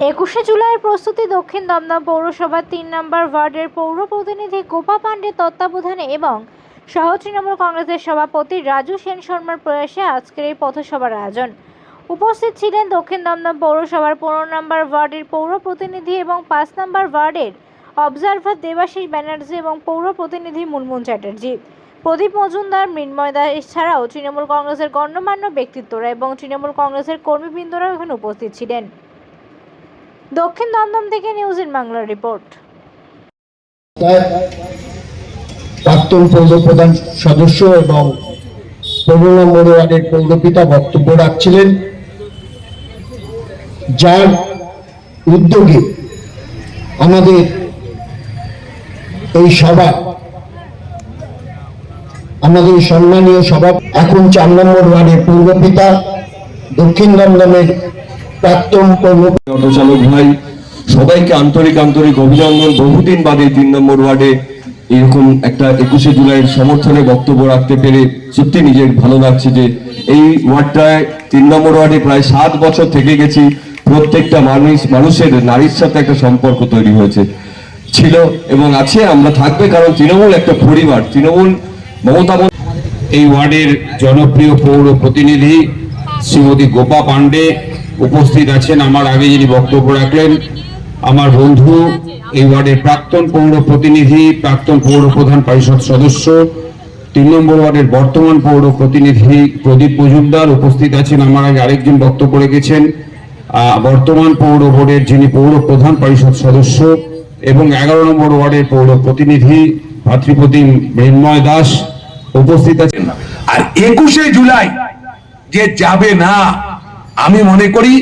একুশে জুলাইয়ের প্রস্তুতি দক্ষিণ দমদম পৌরসভার তিন নম্বর ওয়ার্ডের পৌর প্রতিনিধি গোপা পাণ্ডের তত্ত্বাবধানে এবং সহ তৃণমূল কংগ্রেসের সভাপতি রাজু সেন শর্মার প্রয়াসে আজকের এই পথসভার আয়োজন। উপস্থিত ছিলেন দক্ষিণ দমদম পৌরসভার পনেরো নম্বর ওয়ার্ডের পৌর প্রতিনিধি এবং পাঁচ নম্বর ওয়ার্ডের অবজারভার দেবাশিস ব্যানার্জি এবং পৌর প্রতিনিধি মুনমুন চ্যাটার্জি। প্রদীপ মজুমদার, মৃন্ময় দাস এছাড়াও তৃণমূল কংগ্রেসের গণ্যমান্য ব্যক্তিত্বরা এবং তৃণমূল কংগ্রেসের কর্মীবৃন্দরাও এখানে উপস্থিত ছিলেন। দক্ষিণ দমদম থেকে নিউজ ইন বাংলার রিপোর্ট। প্রাক্তন পৌর প্রধান সদস্য এবং পনেরো নম্বর পৌরপিতা বক্তব্য রাখছিলেন, যার উদ্যোগে আমাদের এই সভা, আমাদের সম্মানীয় সভা, এখন চার নম্বর ওয়ার্ডের পৌরপিতা দক্ষিণ দমদমের প্রাক্তন পৌর অটো ভাই সবাইকে আন্তরিক আন্তরিক অভিনন্দন। বহুদিন বাদে তিন নম্বর ওয়ার্ডে এরকম একটা একুশে জুলাইয়ের সমর্থনে বক্তব্য রাখতে পেরে সত্যি নিজের ভালো লাগছে যে এই ওয়ার্ডটায় তিন নম্বর ওয়ার্ডে প্রায় সাত বছর থেকে গেছি। প্রত্যেকটা মানুষ মানুষের নারীর সাথে একটা সম্পর্ক তৈরি হয়েছে। ছিল এবং আছে আমরা থাকবে কারণ তৃণমূল একটা পরিবার। তৃণমূল মমতা এই ওয়ার্ডের জনপ্রিয় পৌর প্রতিনিধি শ্রীমতী গোপা পাণ্ডে উপস্থিত আছেন। আমার আগে যিনি বক্তব্য রাখলেন, আমার বন্ধু, এই ওয়ার্ডের প্রাক্তন পৌর প্রতিনিধি, প্রাক্তন পৌর প্রধান পরিষদ সদস্য, তিন নম্বর ওয়ার্ডের বর্তমান পৌর প্রতিনিধি প্রদীপ মজুমদার উপস্থিত আছেন। আমার আগে আরেকজন বক্তব্য রেখেছেন। বর্তমান পৌর বোর্ডের যিনি পৌর প্রধান পরিষদ সদস্য এবং এগারো নম্বর ওয়ার্ডের পৌর প্রতিনিধি ভাতৃপতি মৃন্ময় দাস উপস্থিত আছেন। আর একুশে জুলাই যে যাবে না আমি মনে করি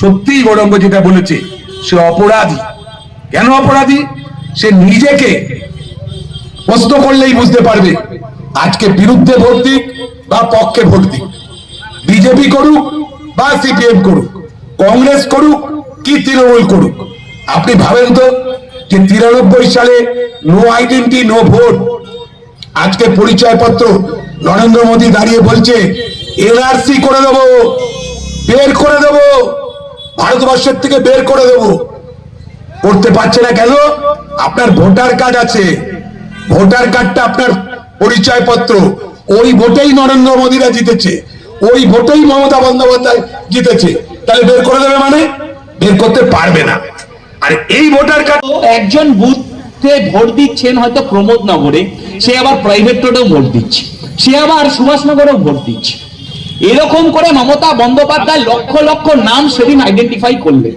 সত্যিই গৌরঙ্গ যেটা বলেছে, সে অপরাধী। কেন অপরাধী? সে নিজেকে প্রশ্ন করলেই বুঝতে পারবে, আজকে বিরুদ্ধে ভোট দিক বা পক্ষে ভোট দিক। বিজেপি করুক বা সিপিএম করুক, কংগ্রেস করুক কি তৃণমূল করুক। আপনি ভাবেন তো যে তিরানব্বই সালে নো আইডেন্টি নো ভোট আজকে পরিচয়পত্র নরেন্দ্র মোদী দাঁড়িয়ে বলছে এনআরসি করে দেব। বের করে দেব। ভারতবর্ষের থেকে বের করে দেব। করতে পারছে না কেন? আপনার ভোটার কার্ড আছে। ভোটার কার্ডটা আপনার পরিচয়পত্র। ওই ভোটেই নরেন্দ্র মোদীরা জিতেছে। ওই ভোটেই মমতা বন্দ্যোপাধ্যায় জিতেছে। তাহলে বের করে দেবে মানে? বের করতে পারবে না। আর এই ভোটার কার্ড একজন বুথে ভোট দিচ্ছেন হয়তো প্রমোদনগরে সে আবার প্রাইভেট রোডেও ভোট দিচ্ছে। সে আবার সুভাষনগরেও ভোট দিচ্ছে। এরকম করে মমতা বন্দ্যোপাধ্যায় লক্ষ লক্ষ নাম সেদিন আইডেন্টিফাই করলেন।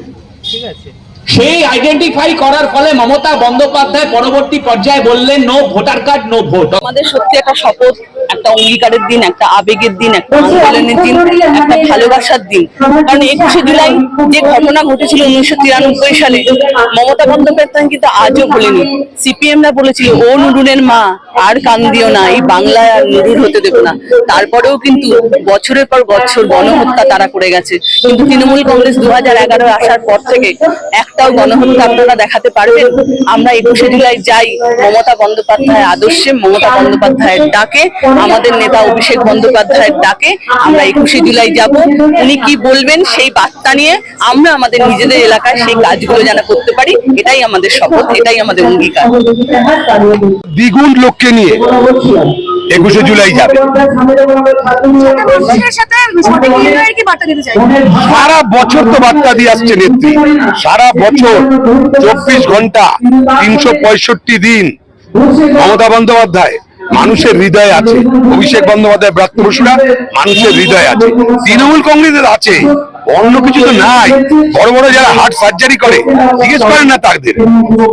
সেই আইডেন্টিফাই করার ফলে মমতা বন্দ্যোপাধ্যায় পরবর্তী পর্যায়ে বললেন no voter card no vote আমাদের সত্যি একটা শপথ একটা অঙ্গীকারের দিন একটা আবেগের দিন একটা আন্দোলনের দিন একটা ভালোবাসার দিন। কারণ একুশে জুলাই যে ঘটনা ঘটেছিল উনিশশো তিরানব্বই সালে মমতা বন্দ্যোপাধ্যায় কিন্তু আজও ভুলেনি সিপিএমরা বলেছিল ও নুরুনের মা আর কান দিও না এই আর নুরুর হতে দেবো না। তারপরেও কিন্তু বছরের পর বছর গণহত্যা তারা করে গেছে। কিন্তু তৃণমূল কংগ্রেস দু হাজার এগারো আসার পর থেকে একটাও গণহত্যা আপনারা দেখাতে পারবেন। আমরা একুশে জুলাই যাই মমতা বন্দ্যোপাধ্যায় আদর্শে মমতা বন্দ্যোপাধ্যায়ের ডাকে। আমাদের নেতা অভিষেক বন্দ্যোপাধ্যায়ের ডাকে আমরা একুশে জুলাই যাব। উনি কি বলবেন সেই বার্তা নিয়ে আমরা আমাদের নিজেদের এলাকায় সেই কাজগুলো যেন করতে পারি এটাই আমাদের শপথ এটাই আমাদের অঙ্গীকার। দ্বিগুণ লোককে নিয়ে একুশে জুলাই যাবে। সারা বছর তো বার্তা দিয়ে আসছে নেত্রী। সারা বছর চব্বিশ ঘণ্টা তিনশো পঁয়ষট্টি দিন মমতা বন্দ্যোপাধ্যায় মানুষের হৃদয়ে আছে। অভিষেক বন্দ্যোপাধ্যায়, ব্রাত্য বসুরা, মানুষের হৃদয়ে আছে। তৃণমূল কংগ্রেসের আছে। অন্য কিছু তো নাই। বড় বড় যারা হার্ট সার্জারি করে, জিজ্ঞেস করেন না তাদের।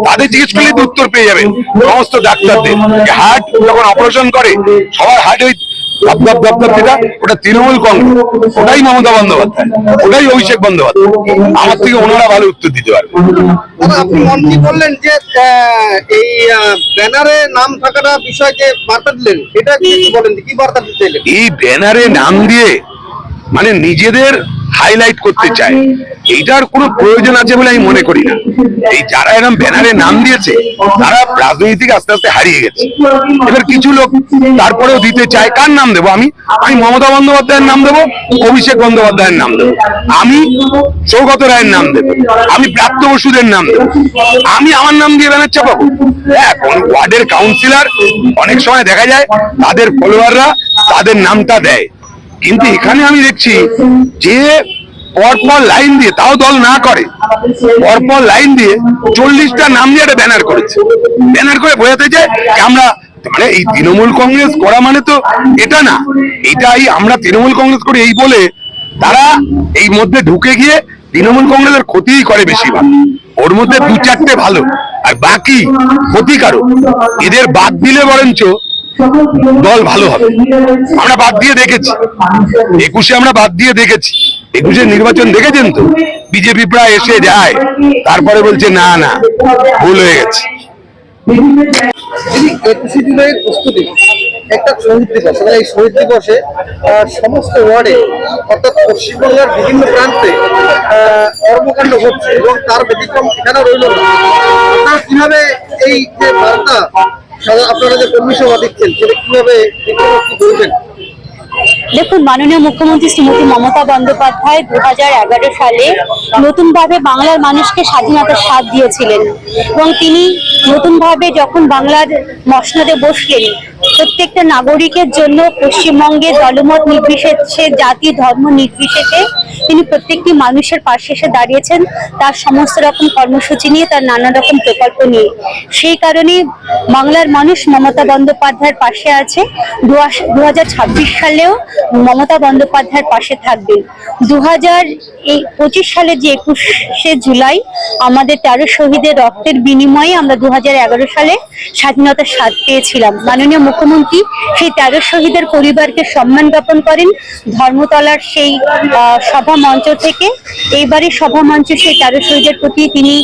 তাদের জিজ্ঞেস করলে উত্তর পেয়ে যাবেন। সমস্ত ডাক্তারদের। হার্ট যখন অপারেশন করে, সবার হার্ট ওই ধপ ধপ যেটা ওটা তৃণমূল কংগ্রেস ওটাই মমতা বন্দ্যোপাধ্যায় ওটাই অভিষেক বন্দ্যোপাধ্যায় আমার থেকে ওনারা ভালো উত্তর দিতে পারবে আপনি মন্ত্রী বললেন যে এই ব্যানারে নাম থাকাটা বিষয় যে বার্তা দিলেন এটা কি বলেন কি বার্তা দিতে? এই ব্যানারে নাম দিয়ে মানে নিজেদের হাইলাইট করতে চায় এইটার কোনো প্রয়োজন আছে বলে আমি মনে করি না। এই যারা এরকম ব্যানারে নাম দিয়েছে তারা রাজনীতি আস্তে আস্তে হারিয়ে গেছে। এবার কিছু লোক তারপরেও দিতে চায় কার নাম দেবো আমি? আমি মমতা বন্দ্যোপাধ্যায়ের নাম দেবো অভিষেক বন্দ্যোপাধ্যায়ের নাম দেবো। আমি সৌগত রায়ের নাম দেবো। আমি প্রাপ্ত বসুদের নাম দেবো। আমি আমার নাম দিয়ে ব্যানার চাপাবো? হ্যাঁ কোন ওয়ার্ডের কাউন্সিলর অনেক সময় দেখা যায় তাদের ফলোয়াররা তাদের নামটা দেয়। কিন্তু এখানে আমি দেখছি যে পরপর লাইন দিয়ে, তাও দল না করে, পরপর লাইন দিয়ে চল্লিশটা নাম দিয়ে একটা ব্যানার করেছে। ব্যানার করে বোঝাতে যে আমরা মানে এই তৃণমূল কংগ্রেস করা মানে তো এটা না, এটাই আমরা তৃণমূল কংগ্রেস করি এই বলে তারা এই মধ্যে ঢুকে গিয়ে তৃণমূল কংগ্রেসের ক্ষতিই করে বেশিরভাগ। ওর মধ্যে দু চারটে ভালো, আর বাকি ক্ষতিকারক এদের বাদ দিলে বরঞ্চ দল ভালো হবে। আমরা বাদ দিয়ে দেখেছি। একুশে আমরা বাদ দিয়ে দেখেছি। একুশে নির্বাচন দেখেছেন তো? বিজেপি প্রায় এসে যায়। তারপরে বলছে, না না, ভুল হয়ে গেছে। একটা শহীদ দিবস এবং এই শহীদ দিবসে সমস্ত ওয়ার্ডে, অর্থাৎ পশ্চিমবঙ্গের বিভিন্ন প্রান্তে কর্মকাণ্ড হচ্ছে এবং তার ব্যতিক্রম এখানে রইল না। কীভাবে এই যে বার্তা আপনারা যে কর্মী সভা দিচ্ছেন সেটা কীভাবে বলবেন দেখুন, মাননীয় মুখ্যমন্ত্রী শ্রীমতী মমতা বন্দ্যোপাধ্যায় দু হাজার এগারো সালে নতুনভাবে বাংলার মানুষকে স্বাধীনতার স্বাদ দিয়েছিলেন এবং তিনি নতুনভাবে যখন বাংলার মসনদে বসলেন, প্রত্যেকটা নাগরিকের জন্য পশ্চিমবঙ্গে দলমত নির্বিশেষে, জাতি, ধর্ম নির্বিশেষে তিনি প্রত্যেকটি মানুষের পাশে এসে দাঁড়িয়েছেন তার সমস্ত রকম কর্মসূচি নিয়ে, তার নানা রকম প্রকল্প নিয়ে। সেই কারণে বাংলার মানুষ মমতা বন্দ্যোপাধ্যায়ের পাশে আছে। দু হাজার ছাব্বিশ সালেও মমতা বন্দ্যোপাধ্যায়ের পাশে থাকবেন দু হাজার এই পঁচিশ সালে যে একুশে জুলাই আমাদের তেরো শহীদের রক্তের বিনিময়ে আমরা দু হাজার এগারো সালে স্বাধীনতার স্বাদ পেয়েছিলাম। মাননীয় মুখ্যমন্ত্রী সেই তেরো শহীদের পরিবারকে সম্মান জ্ঞাপন করেন। ধর্মতলার সেই সভা মঞ্চ থেকে। এইবারের সভা মঞ্চে সেই তেরো শহীদের প্রতি তিনি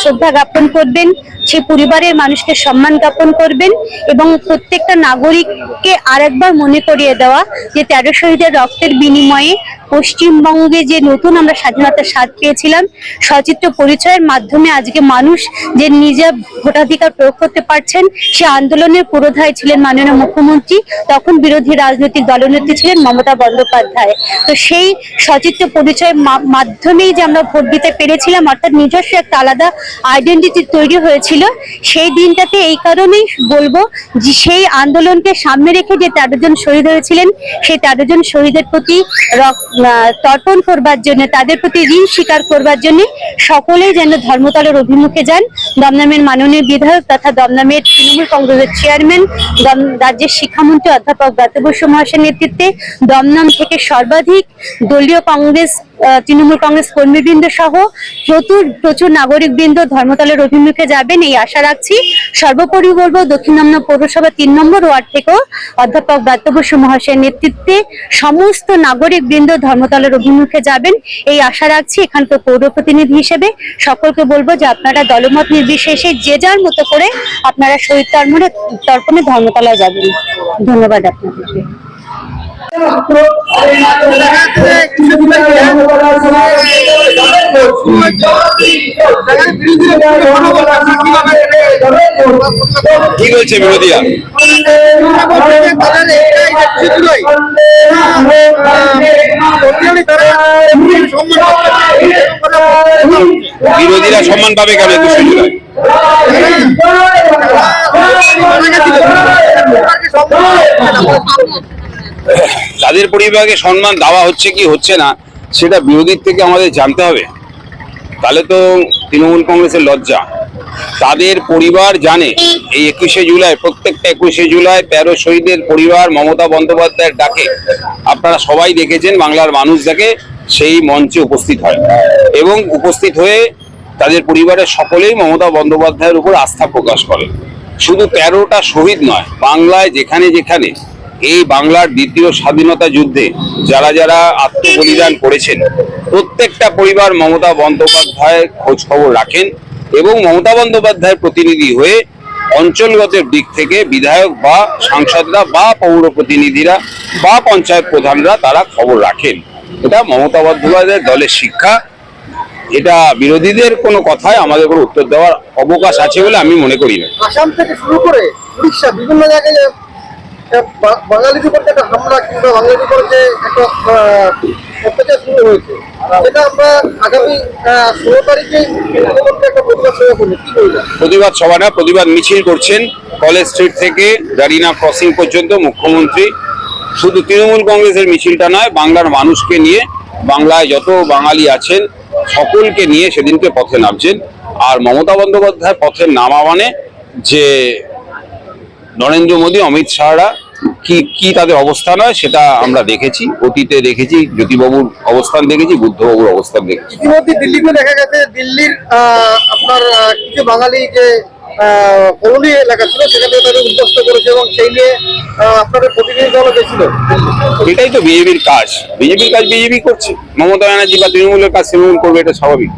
শ্রদ্ধা জ্ঞাপন করবেন। সেই পরিবারের মানুষকে সম্মান জ্ঞাপন করবেন এবং প্রত্যেকটা নাগরিককে আরেকবার মনে করিয়ে দেওয়া যে তেরো শহীদের রক্তের বিনিময়ে পশ্চিমবঙ্গে যে নতুন আমরা স্বাধীনতার স্বাদ পেয়েছিলাম সচিত্র পরিচয়ের মাধ্যমে আজকে মানুষ যে নিজের ভোটাধিকার প্রয়োগ করতে পারছেন সে আন্দোলনের পুরোধায় ছিলেন মাননীয় মুখ্যমন্ত্রী তখন বিরোধী রাজনৈতিক দলনেত্রী ছিলেন মমতা বন্দ্যোপাধ্যায়। তো সেই সচিত্র পরিচয়ের মাধ্যমেই যে আমরা ভোট দিতে পেরেছিলাম অর্থাৎ নিজস্ব একটা আলাদা আইডেন্টিটি তৈরি হয়েছিল সেই দিনটাতে এই কারণেই বলব যে সেই আন্দোলনকে সামনে রেখে যে তেরো জন শহীদ হয়েছিলেন সেই তেরো জন শহীদের প্রতি রক- আহ, তর্পণ করবার জন্য, তাদের প্রতি ঋণ স্বীকার করবার জন্য সকলেই যেন ধর্মতলের অভিমুখে যান। দমদমের মাননীয় বিধায়ক তথা দমদমের তৃণমূল কংগ্রেসের চেয়ারম্যান রাজ্যের শিক্ষামন্ত্রী অধ্যাপক দত্ত মহাশয়ের নেতৃত্বে দমদম থেকে সর্বাধিক দলীয় কংগ্রেস তৃণমূল কংগ্রেস কর্মীবৃন্দ সহ প্রচুর প্রচুর নাগরিক বৃন্দ ধর্মতলের অভিমুখে যাবেন, এই আশা রাখছি। সর্বোপরি বলব, দক্ষিণ পৌরসভা তিন নম্বর ওয়ার্ড থেকেও অধ্যাপক দত্ত মহাশয়ের নেতৃত্বে সমস্ত নাগরিক বৃন্দ ধর্মতলের অভিমুখে যাবেন, এই আশা রাখছি এখানকার পৌর প্রতিনিধি হিসেবে। সকলকে বলব যে আপনারা দলমত নির্বিশেষে যে যার মতো করে আপনারা শহীদ তর্পণে তর্পণে ধর্মতলা যাবেন। ধন্যবাদ আপনাদেরকে। কি বলছে বিরোধীরা বিরোধীরা সম্মান পাবে কেন একুশে জুলাই? তাদের পরিবারকে সম্মান দেওয়া হচ্ছে কি হচ্ছে না, সেটা বিরোধীর থেকে আমাদের জানতে হবে। তাহলে তো তৃণমূল কংগ্রেসের লজ্জা। তাদের পরিবার জানে, এই একুশে জুলাই, প্রত্যেকটা একুশে জুলাই তেরো শহীদের পরিবার মমতা বন্দ্যোপাধ্যায়ের ডাকে, আপনারা সবাই দেখেছেন, বাংলার মানুষ দেখে সেই মঞ্চে উপস্থিত হয়। এবং উপস্থিত হয়ে তাদের পরিবারের সকলেই মমতা বন্দ্যোপাধ্যায়ের উপর আস্থা প্রকাশ করে শুধু তেরোটা শহীদ নয়, বাংলায় যেখানে যেখানে এই বাংলার দ্বিতীয় স্বাধীনতা যুদ্ধে যারা যারা আত্মবলিদান করেছেন, প্রত্যেকটা পরিবার মমতা বন্দ্যোপাধ্যায়ের খোঁজ খবর রাখেন এবং মমতা বন্দ্যোপাধ্যায়ের প্রতিনিধি হয়ে অঞ্চলগত দিক থেকে বিধায়ক বা সাংসদরা বা পৌর প্রতিনিধিরা বা পঞ্চায়েত প্রধানরা তারা খবর রাখেন। এটা মমতা বন্দ্যোপাধ্যায়ের দলের শিক্ষা। এটা বিরোধীদের কোনো কথায় আমাদের কোনো উত্তর দেওয়ার অবকাশ আছে বলে আমি মনে করি না। আসাম থেকে শুরু করে উড়িষ্যা বিভিন্ন জায়গায় বাঙালির উপর যে একটা হামলা কিংবা বাঙালির উপর যে একটা অত্যাচার শুরু হয়েছে আমরা আগামী ষোলো তারিখে একটা প্রতিবাদ সভা করব। কি প্রতিবাদ সভা না, প্রতিবাদ মিছিল করছেন কলেজ স্ট্রিট থেকে জারিনা ক্রসিং পর্যন্ত মুখ্যমন্ত্রী। শুধু তৃণমূল কংগ্রেসের মিছিলটা নয়, বাংলার মানুষকে নিয়ে, বাংলায় যত বাঙালি আছেন, সকলকে নিয়ে সেদিনকে পথে নামছেন। আর মমতা বন্দ্যোপাধ্যায় পথে নামা মানে যে নরেন্দ্র মোদী অমিত শাহরা কি কি তাদের অবস্থান হয় সেটা আমরা দেখেছি অতীতে দেখেছি জ্যোতিবাবুর অবস্থান দেখেছি বুদ্ধবাবুর অবস্থান দেখেছি। ইতিমধ্যে দিল্লিতে দেখা গেছে দিল্লির আপনার কিছু বাঙালি যে কলোনি এলাকা ছিল সেখানে তাদের উদ্বস্ত করেছে এবং সেই নিয়ে আপনাদের প্রতিনিধি দলও গেছিল। এটাই তো বিজেপির কাজ। বিজেপির কাজ বিজেপি করছে। মমতা ব্যানার্জি বা তৃণমূলের কাজ তৃণমূল করবে এটা স্বাভাবিক।